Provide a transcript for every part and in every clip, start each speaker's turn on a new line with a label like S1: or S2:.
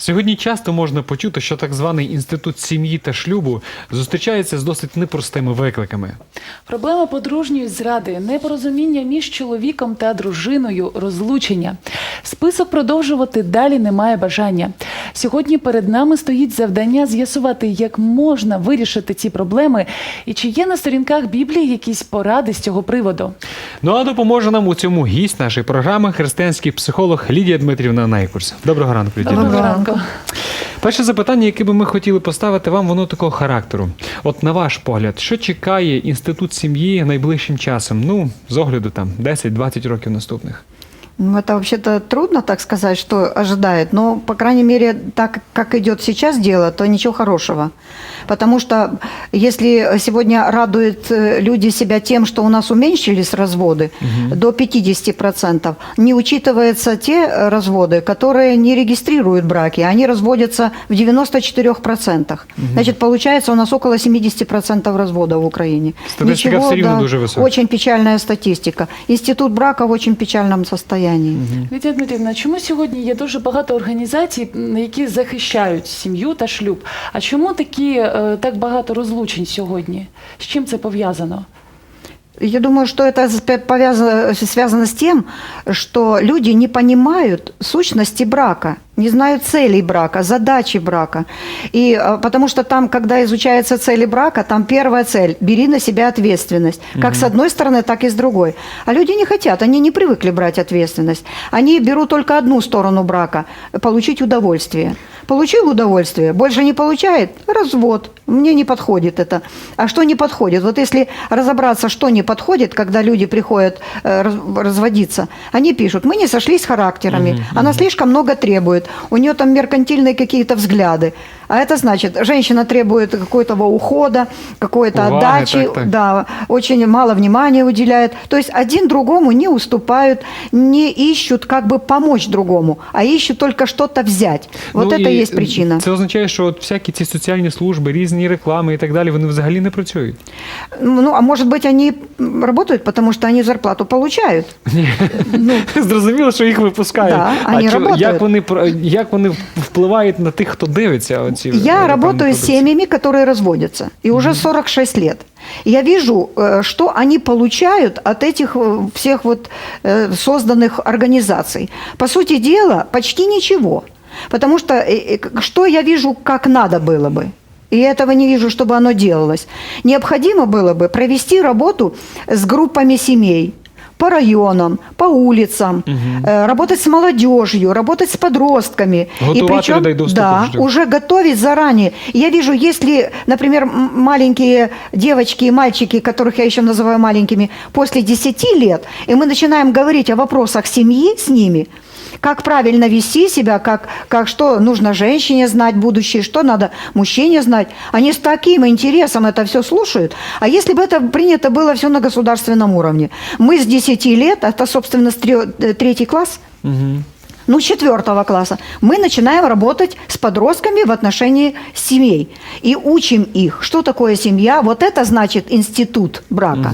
S1: Сьогодні часто можна почути, що так званий інститут сім'ї та шлюбу зустрічається з досить непростими викликами.
S2: Проблема подружньої зради, непорозуміння між чоловіком та дружиною, розлучення. Список продовжувати далі немає бажання. Сьогодні перед нами стоїть завдання з'ясувати, як можна вирішити ці проблеми і чи є на сторінках Біблії якісь поради з цього приводу.
S1: Ну а допоможе нам у цьому гість нашої програми християнський психолог Лідія Дмитрівна Найкурс. Доброго ранку, Лідія.
S2: Доброго
S1: Дмитрівна.
S2: Ранку.
S1: Перше запитання, яке би ми хотіли поставити вам, воно такого характеру. От на ваш погляд, що чекає інститут сім'ї найближчим часом? Ну, з огляду там 10-20 років наступних.
S3: Ну, это вообще-то трудно так сказать, что ожидает, но, по крайней мере, так как идет сейчас дело, то ничего хорошего. Потому что если сегодня радуют э, люди себя тем, что у нас уменьшились разводы до 50%, не учитываются те э, разводы, которые не регистрируют браки, они разводятся в 94%. Значит, получается у нас около 70% разводов в Украине.
S1: Статистика все равно высокая.
S3: Очень печальная статистика. Институт брака в очень печальном состоянии.
S2: Лідія Дмитрівна, чому сьогодні є дуже багато організацій, які захищають сім'ю та шлюб? А чому такі е, так багато розлучень сьогодні? З чим це пов'язано?
S3: Я думаю, что это повязано- связано с тем, что люди не понимают сущности брака, не знают целей брака, задачи брака. И а, потому что там, когда изучаются цели брака, там первая цель – бери на себя ответственность. Как с одной стороны, так и с другой. А люди не хотят, они не привыкли брать ответственность. Они берут только одну сторону брака – получить удовольствие. Получил удовольствие, больше не получает – развод. Мне не подходит это. А что не подходит? Вот если разобраться, что не подходит, когда люди приходят э, раз- разводиться, они пишут, мы не сошлись характерами, она слишком много требует, у нее там меркантильные какие-то взгляды. А это значит, женщина требует какого-то ухода, какой-то
S1: Уваги,
S3: отдачи,
S1: так, так.
S3: да, очень мало внимания уделяет. То есть один другому не уступают, не ищут как бы помочь другому, а ищут только что-то взять. Вот
S1: Ну,
S3: это
S1: і
S3: и есть причина.
S1: Це означає, що от всякі ці соціальні служби, різні реклами і так далі, вони взагалі не працюють.
S3: Ну, а может быть, они м, работают, потому что они зарплату получают.
S1: Зрозуміло, що їх випускають.
S3: Да,
S1: а
S3: вони
S1: чо-
S3: работають.
S1: як вони про- як вони впливають на тих, хто дивиться оці
S3: Я
S1: рекламні
S3: работаю с
S1: продукції?
S3: семьями, которые разводятся, и уже 46 лет. И Я вижу, э, что они получают от этих э, всех вот э, созданных организаций. По сути дела, почти ничего. Потому что э, э, к- что я вижу, как надо было бы? И я этого не вижу, чтобы оно делалось. Необходимо было бы провести работу с группами семей, по районам, по улицам, э, работать с молодежью, работать с подростками.
S1: Людей до вступу
S3: да, уже готовить заранее. Я вижу, если, например, маленькие девочки и мальчики, которых я еще называю маленькими, после 10 лет, и мы начинаем говорить о вопросах семьи с ними, как правильно вести себя, как, как что нужно женщине знать будущее, что надо мужчине знать. Они с таким интересом это все слушают. А если бы это принято было все на государственном уровне? Мы с 10 лет, это, собственно, э, третий класс,
S1: Мгм.
S3: Ну, четвертого класса, мы начинаем работать с подростками в отношении семей. И учим их, что такое семья. Вот это значит институт брака.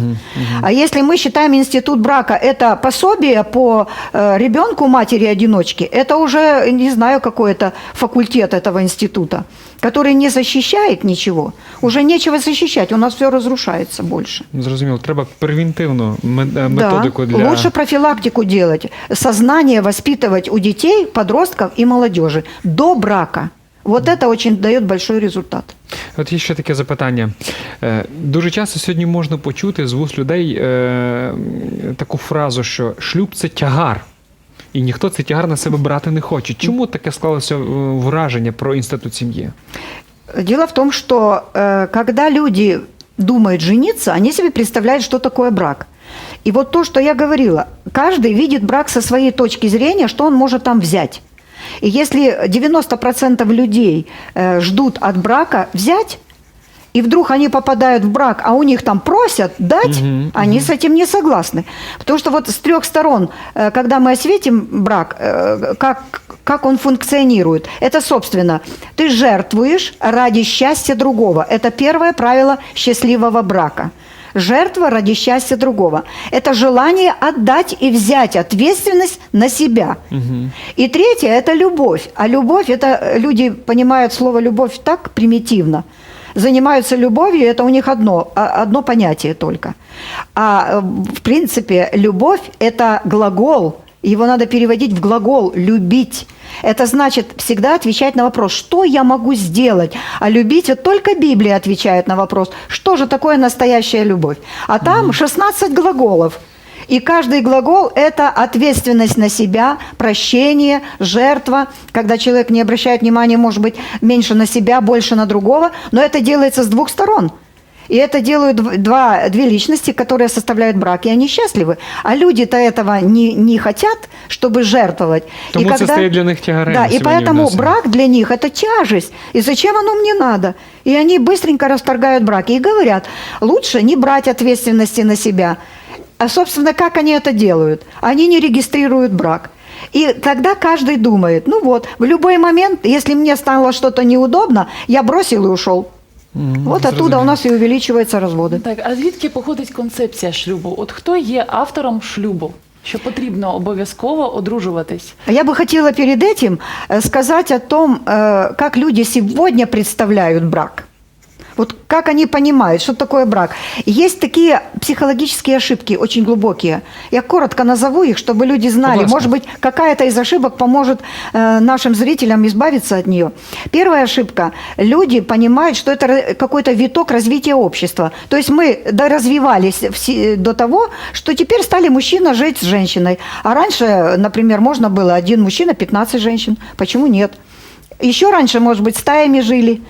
S3: А если мы считаем институт брака это пособие по э, ребенку матери-одиночки, это уже, не знаю, какой-то факультет этого института, который не защищает ничего. Уже нечего защищать, у нас все разрушается больше.
S1: Зрозуміло, треба превентивну ме- е, методику
S3: да.
S1: для
S3: Лучше профилактику делать, сознание воспитывать у детей, подростков и молодежи до брака. Вот это очень дает большой результат.
S1: От є ще таке запитання. Е, Дуже часто сьогодні можна почути з вуст людей е, м, таку фразу, що шлюб це тягар. І ніхто цей тягар на себе брати не хоче. Чому таке склалося е, враження про інститут сім'ї?
S3: Дело в том, что э, когда люди думают жениться, они себе представляют, что такое брак. И вот то, что я говорила, каждый видит брак со своей точки зрения, что он может там взять. И если 90% людей э, ждут от брака взять, и вдруг они попадают в брак, а у них там просят дать,
S1: Мгм,
S3: они с этим не согласны. Потому что вот с трех сторон, э, когда мы осветим брак, э, как, как он функционирует, это, собственно, ты жертвуешь ради счастья другого. Это первое правило счастливого брака. жертва ради счастья другого. Это желание отдать и взять ответственность на себя. И третье – это любовь. А любовь – это люди понимают слово «любовь» так примитивно. Занимаются любовью – это у них одно, а- одно понятие только. А в принципе любовь – это глагол, его надо переводить в глагол «любить». Это значит всегда отвечать на вопрос, что я могу сделать. А любить вот только Библия отвечает на вопрос, что же такое настоящая любовь. А там 16 глаголов. И каждый глагол – это ответственность на себя, прощение, жертва. Когда человек не обращает внимания, может быть, меньше на себя, больше на другого. Но это делается с двух сторон. И это делают дв- два, две личности, которые составляют брак, и они счастливы. А люди-то этого не, не хотят, чтобы жертвовать.
S1: Тому
S3: и
S1: це стає для них тягарем
S3: Да, и
S1: сьогодні
S3: поэтому
S1: відносин.
S3: брак для них – это тяжесть. И зачем оно мне надо? И они быстренько расторгают браки и говорят, лучше не брать ответственности на себя. А, собственно, как они это делают? Они не регистрируют брак. И тогда каждый думает, ну вот, в любой момент, если мне стало что-то неудобно, я бросил и ушел. Вот оттуда
S1: зрозуміло.
S3: у нас и увеличиваются разводы.
S2: Так, а звідки походить концепція шлюбу? От хто є автором шлюбу? Що потрібно обов'язково одружуватись?
S3: А Я бы хотела перед этим э, сказать о том, э, как люди сегодня представляют брак. Вот как они понимают, что такое брак. Есть такие психологические ошибки, очень глубокие. Я коротко назову их, чтобы люди знали.
S1: Пожалуйста.
S3: Может быть, какая-то из ошибок поможет э, нашим зрителям избавиться от нее. Первая ошибка. Люди понимают, что это какой-то виток развития общества. То есть мы доразвивались до того, что теперь стали мужчина жить с женщиной. А раньше, например, можно было один мужчина, 15 женщин. Почему нет? Еще раньше, может быть, стаями жили,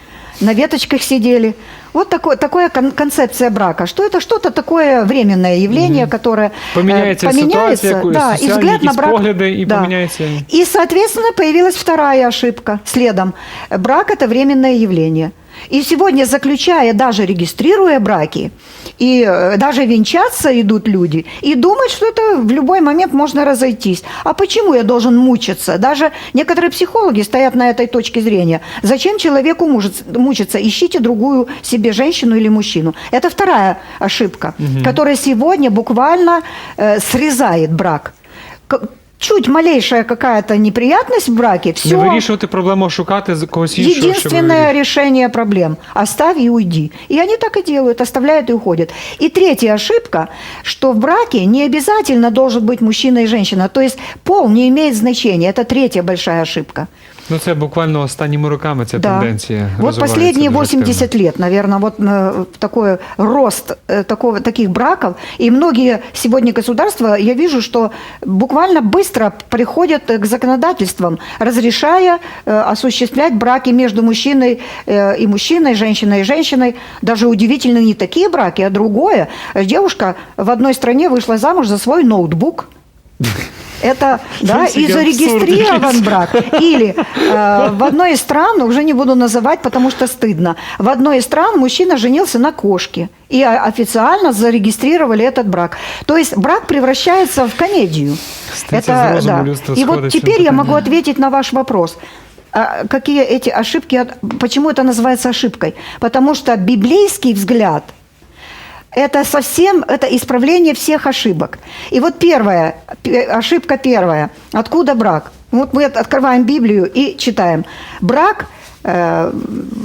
S3: на веточках сидели. Вот такое, такая кон- концепция брака, что это что-то такое временное явление, которое э,
S1: Поміняється ситуація, якоїсь
S3: да, и
S1: соціальні
S3: взгляд на
S1: якісь
S3: брак.
S1: погляди, і
S3: да.
S1: поміняється.
S3: И, соответственно, появилась вторая ошибка следом. Брак – это временное явление. и сегодня, заключая, даже регистрируя браки, и э, даже венчаться идут люди, и думают, что это в любой момент можно разойтись. А почему я должен мучиться? Даже некоторые психологи стоят на этой точке зрения. Зачем человеку мучиться? Ищите другую себе женщину или мужчину. Это вторая ошибка, которая сегодня буквально э, срезает брак К- Чуть малейшая какая-то неприятность в браке, все.
S1: Не вирішувати проблему, а шукати з когось іншого. щоб
S3: Единственное
S1: вирішити.
S3: решение проблем – оставь и уйди. И они так и делают, оставляют и уходят. И третья ошибка, что в браке не обязательно должен быть мужчина и женщина. То есть пол не имеет значения. Это третья большая ошибка.
S1: Ну це буквально останніми роками ця
S3: Да.
S1: тенденція.
S3: Вот
S1: розвивається
S3: последние
S1: дуже
S3: 80
S1: активно.
S3: лет, наверное, вот э, такой рост э, такого, таких браков. И многие сегодня государства, я вижу, что буквально быстро приходят э, к законодательствам, разрешая э, осуществлять браки между мужчиной э, и мужчиной, женщиной и женщиной. Даже удивительно не такие браки, а другое. Девушка в одной стране вышла замуж за свой ноутбук. Это, да, и зарегистрирован брак. Или э, в одной из стран, уже не буду называть, потому что стыдно, в одной из стран мужчина женился на кошке. И официально зарегистрировали этот брак. То есть брак превращается в комедию.
S1: За розуму людства
S3: И вот теперь я могу ответить на ваш вопрос. А Какие эти ошибки, почему это называется ошибкой? Потому что библейский взгляд это совсем это исправление всех ошибок. И вот первая, пе- ошибка первая. Откуда брак? Вот мы от- открываем Библию и читаем. Брак э,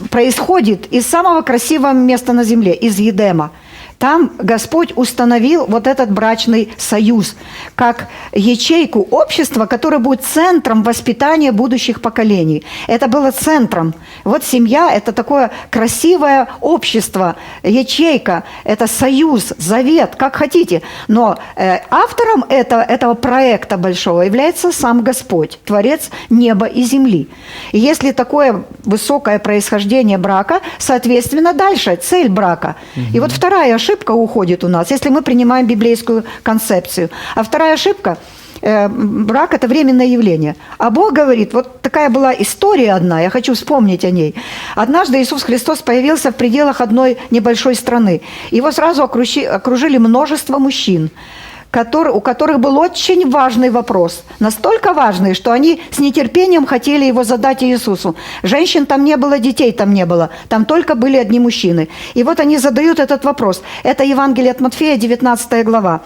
S3: происходит из самого красивого места на земле, из Едема. Там Господь установил вот этот брачный союз как ячейку общества, которое будет центром воспитания будущих поколений. Это было центром. Вот семья – это такое красивое общество, ячейка, это союз, завет, как хотите. Но э, автором этого, этого проекта большого является сам Господь, Творец неба и земли. И если такое высокое происхождение брака, соответственно, дальше цель брака. И вот вторая ошибка уходит у нас, если мы принимаем библейскую концепцию. А вторая ошибка э, брак это временное явление. А Бог говорит, вот такая была история одна, я хочу вспомнить о ней. Однажды Иисус Христос появился в пределах одной небольшой страны. Его сразу окружи- окружили множество мужчин который, у которых был очень важный вопрос. Настолько важный, что они с нетерпением хотели его задать Иисусу. Женщин там не было, детей там не было. Там только были одни мужчины. И вот они задают этот вопрос. Это Евангелие от Матфея, 19 глава.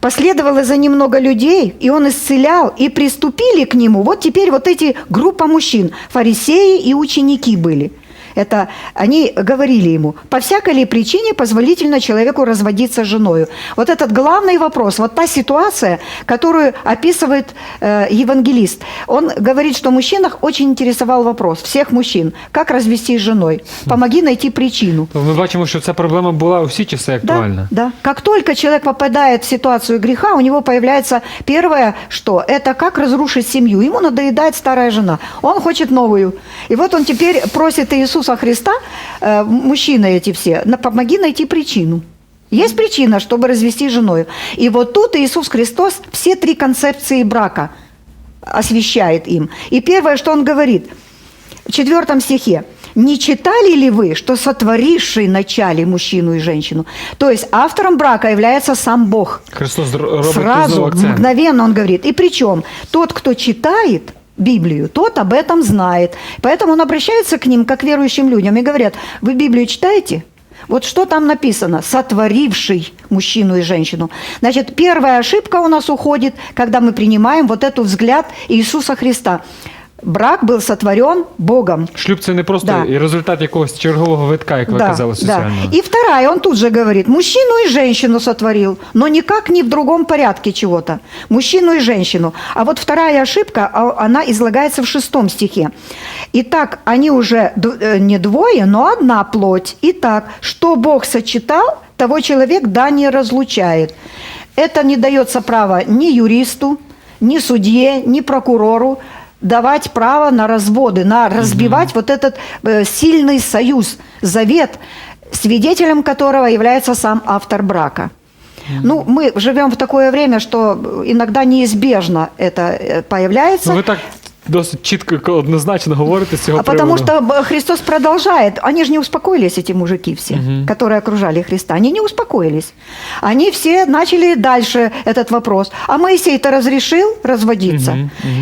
S3: Последовало за ним много людей, и он исцелял, и приступили к нему. Вот теперь вот эти группа мужчин, фарисеи и ученики были. Это они говорили ему, по всякой ли причине позволительно человеку разводиться с женою. Вот этот главный вопрос, вот та ситуация, которую описывает э, евангелист. Он говорит, что мужчинах очень интересовал вопрос, всех мужчин, как развестись с женой. Помоги найти причину.
S1: То Ми бачимо, що ця проблема була у всі часи актуальна.
S3: Да, да. Как только человек попадает в ситуацию греха, у него появляется первое, что это как разрушить семью. Ему надоедает старая жена. Он хочет новую. И вот он теперь просит Иисуса Христа, э, мужчины эти все, «На- помоги найти причину. Есть причина, чтобы развести женой. И вот тут Иисус Христос все три концепции брака освещает им. И первое, что он говорит в четвертом стихе. Не читали ли вы, что сотворивший начале мужчину и женщину? То есть автором брака является сам Бог.
S1: Христос
S3: Сразу, мгновенно он говорит. И причем тот, кто читает Библию, тот об этом знает. Поэтому он обращается к ним, как к верующим людям, и говорят, вы Библию читаете? Вот что там написано? Сотворивший мужчину и женщину. Значит, первая ошибка у нас уходит, когда мы принимаем вот этот взгляд Иисуса Христа. Брак был сотворен Богом.
S1: Шлюб це не просто
S3: Да.
S1: і результат якогось чергового витка, як ви казали, соціального.
S3: И вторая, он тут же говорит, мужчину и женщину сотворил, но никак не в другом порядке чего-то. Мужчину и женщину. А вот вторая ошибка, а- она излагается в шестом стихе. Итак, они уже д- э, не двое, но одна плоть. Итак, что Бог сочетал, того человек да не разлучает. Это не дается право ни юристу, ни судье, ни прокурору давать право на разводы, на разбивать вот этот э, сильный союз, завет, свидетелем которого является сам автор брака. Ну, мы живем в такое время, что иногда неизбежно это э, появляется.
S1: Ну, ви так досить чітко однозначно говорите з цього
S3: А потому что б- Христос продолжает. Они же не успокоились, эти мужики все, которые окружали Христа. Они не успокоились. Они все начали дальше этот вопрос. А Моисей-то разрешил разводиться.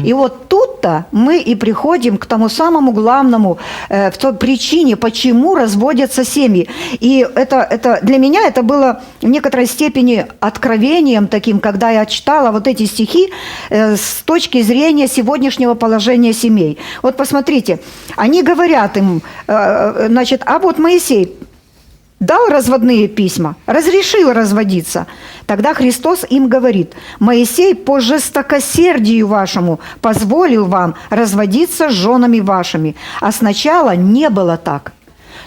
S3: И вот тут-то мы и приходим к тому самому главному, э, в той причине, почему разводятся семьи. И это, это для меня это было в некоторой степени откровением таким, когда я читала вот эти стихи э, с точки зрения сегодняшнего положения семей. Вот посмотрите, они говорят им, э, значит, а вот Моисей дал разводные письма, разрешил разводиться. Тогда Христос им говорит, Моисей по жестокосердию вашему позволил вам разводиться с женами вашими, а сначала не было так.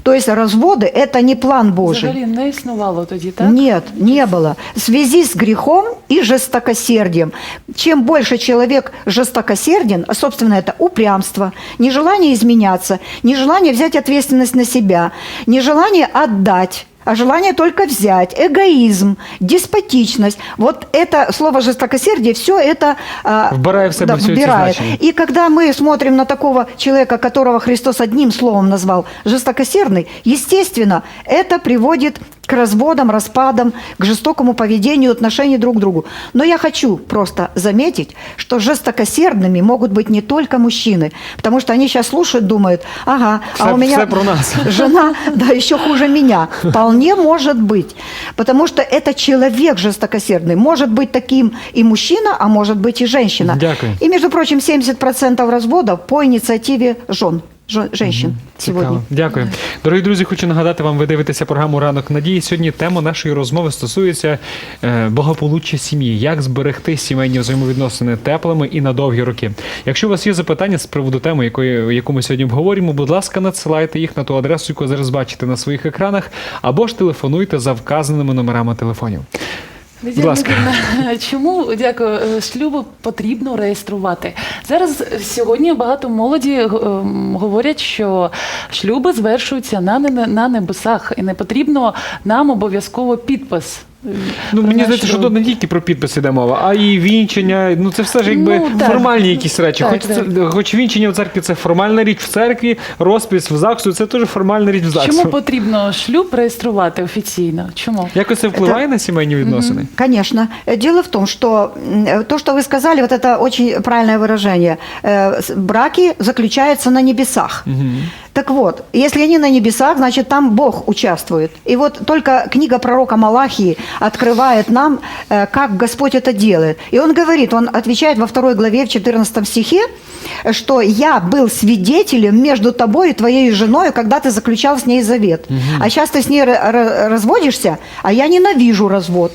S3: То есть разводы – это не план Божий.
S2: Взагалі не існувало тоді, так?
S3: Нет, не было. В связи с грехом и жестокосердием. Чем больше человек жестокосерден, а, собственно, это упрямство, нежелание изменяться, нежелание взять ответственность на себя, нежелание отдать, а желание только взять, эгоизм, деспотичность. Вот это слово жестокосердие, все это а,
S1: Вбирает в себя все эти
S3: вбирает.
S1: значения.
S3: И когда мы смотрим на такого человека, которого Христос одним словом назвал жестокосердный, естественно, это приводит к разводам, распадам, к жестокому поведению, отношению друг к другу. Но я хочу просто заметить, что жестокосердными могут быть не только мужчины, потому что они сейчас слушают, думают, ага, а
S1: Все-
S3: у меня
S1: про нас.
S3: жена, да, еще хуже меня. Вполне может быть, потому что это человек жестокосердный. Может быть таким и мужчина, а может быть и женщина.
S1: Дякую.
S3: И, между прочим, 70% разводов по инициативе жен- женщин.
S1: Цікаво. Дякую. Дорогі друзі, хочу нагадати вам, ви дивитеся програму Ранок Надії. Сьогодні тема нашої розмови стосується е, благополуччя сім'ї, як зберегти сімейні взаємовідносини теплими і на довгі роки. Якщо у вас є запитання з приводу теми, якої, яку ми сьогодні обговорюємо, будь ласка, надсилайте їх на ту адресу, яку зараз бачите на своїх екранах, або ж телефонуйте за вказаними номерами телефонів. Будь ласка.
S2: Чому дякую е, шлюби потрібно реєструвати зараз? Сьогодні багато молоді е, говорять, що шлюби звершуються на на небесах, і не потрібно нам обов'язково підпис
S1: Ну, мені
S2: наш
S1: здається, що
S2: шлюб.
S1: тут не тільки про підпис іде мова, а і вінчення. Ну це все ж якби
S2: Ну, так.
S1: формальні якісь речі.
S2: Так,
S1: хоч,
S2: так.
S1: Це, хоч вінчення в церкві це формальна річ в церкві, розпис в ЗАГСу це теж формальна річ в ЗАГСу.
S2: Чому потрібно шлюб реєструвати офіційно? Чому?
S1: Якось це впливає на сімейні відносини?
S3: Конечно. Э, Дело в том, что м, э, то, что вы сказали, вот это очень правильное выражение. Э, с- Браки заключаются на небесах. Так вот, если они на небесах, значит, там Бог участвует. И вот только книга пророка Малахии открывает нам, э, как Господь это делает. И он говорит, он отвечает во второй главе, в 14 стихе, что «Я был свидетелем между тобой и твоей женой, когда ты заключал с ней завет. А сейчас ты с ней ра- ра- разводишься, а я ненавижу развод».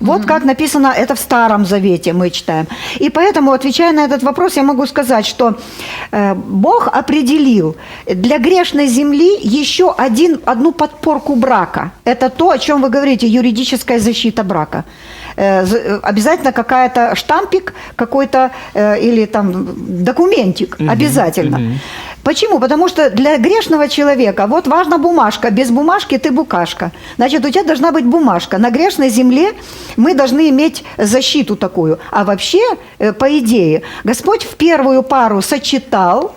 S3: Вот как написано это в Старом Завете, мы читаем. И поэтому, отвечая на этот вопрос, я могу сказать, что э, Бог определил для грешной земли еще один, одну подпорку брака. Это то, о чем вы говорите, юридическая защита брака. Э, э, обязательно какая-то штампик какой-то э, или там документик, обязательно. Почему? Потому что для грешного человека вот важна бумажка. Без бумажки ты букашка. Значит, у тебя должна быть бумажка. На грешной земле мы должны иметь защиту такую. А вообще, э, по идее, Господь в первую пару сочетал,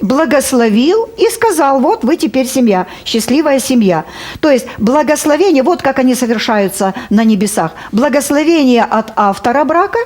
S3: благословил и сказал, вот вы теперь семья, счастливая семья. То есть благословение, вот как они совершаются на небесах. Благословение от автора брака,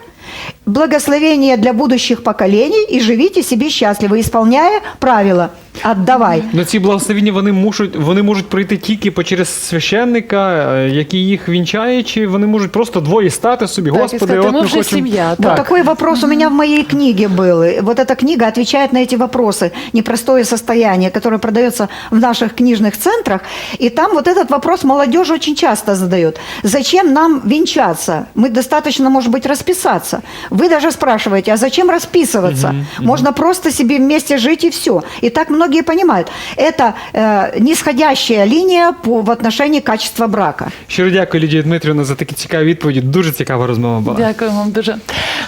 S3: благословение для будущих поколений и живите себе счастливо, исполняя правила «отдавай».
S1: Ну ці благословіння вони можуть, вони можуть пройти тільки по через священника, е, який їх вінчає, чи вони можуть просто двоє стати собі.
S2: Так, і
S1: Господи,
S2: сказати,
S1: от
S2: ми
S1: ми
S2: вже
S1: хочемо.
S2: сім'я,
S3: Вот
S1: Так.
S3: такой вопрос у меня в моей книге был. И Вот эта книга отвечает на эти вопросы. Непростое состояние, которое продается в наших книжных центрах. И там вот этот вопрос молодежь очень часто задает. Зачем нам венчаться? Мы достаточно, может быть, расписаться. Вы даже спрашиваете, а зачем расписываться? Можно просто себе вместе жить и все. И так многие понимают. Это э, нисходящая линия по, в отношении качества брака.
S1: Щиро дякую, Лідія Дмитрівна, за такі цікаві відповіді. Дуже цікава розмова була.
S2: Дякую вам дуже.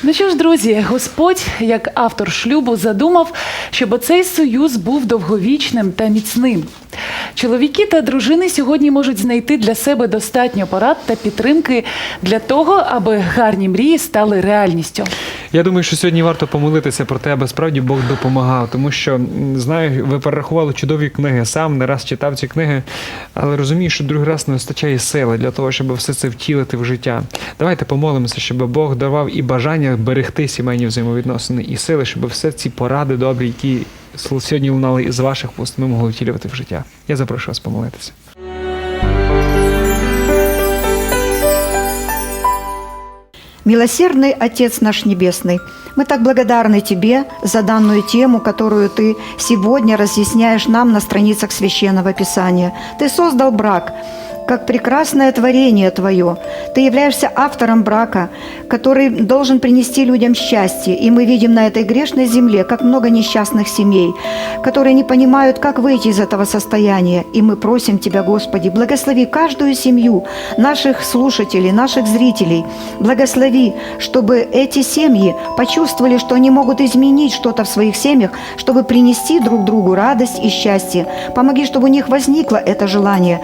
S2: Ну що ж, друзі, Господь, як автор шлюбу, задумав, щоб оцей союз був довговічним та міцним. Чоловіки та дружини сьогодні можуть знайти для себе достатньо порад та підтримки для того, аби гарні мрії стали реальністю.
S1: Я думаю, що сьогодні варто помолитися про те, аби справді Бог допомагав, тому що знаю, ви перерахували чудові книги. Сам не раз читав ці книги, але розумію, що другий раз не вистачає сили для того, щоб все це втілити в життя. Давайте помолимося, щоб Бог давав і бажання берегти сімейні взаємовідносини, і сили, щоб все ці поради добрі, які сьогодні лунали із ваших вуст, ми могли втілювати в життя. Я запрошую вас помолитися.
S3: Милосердный Отец наш Небесный, мы так благодарны Тебе за данную тему, которую Ты сегодня разъясняешь нам на страницах Священного Писания. Ты создал брак как прекрасное творение Твое. Ты являешься автором брака, который должен принести людям счастье. И мы видим на этой грешной земле, как много несчастных семей, которые не понимают, как выйти из этого состояния. И мы просим Тебя, Господи, благослови каждую семью, наших слушателей, наших зрителей. Благослови, чтобы эти семьи почувствовали, что они могут изменить что-то в своих семьях, чтобы принести друг другу радость и счастье. Помоги, чтобы у них возникло это желание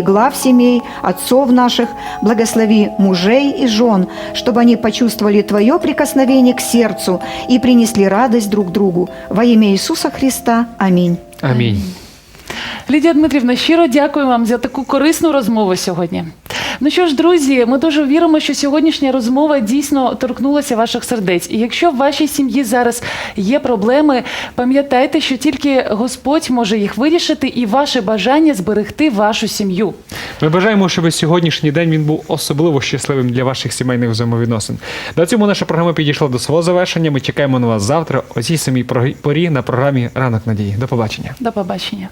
S3: Благослови глав семей, отцов наших, благослови мужей и жен, чтобы они почувствовали Твое прикосновение к сердцу и принесли радость друг другу. Во имя Иисуса Христа. Аминь.
S1: Амінь.
S2: Лідія Дмитрівна, щиро дякую вам за таку корисну розмову сьогодні. Ну що ж, друзі, ми дуже віримо, що сьогоднішня розмова дійсно торкнулася ваших сердець. І якщо в вашій сім'ї зараз є проблеми, пам'ятайте, що тільки Господь може їх вирішити, і ваше бажання зберегти вашу сім'ю.
S1: Ми бажаємо, щоб сьогоднішній день він був особливо щасливим для ваших сімейних взаємовідносин. На цьому наша програма підійшла до свого завершення. Ми чекаємо на вас завтра о цій самій порі на програмі Ранок надії. До побачення.
S2: До побачення.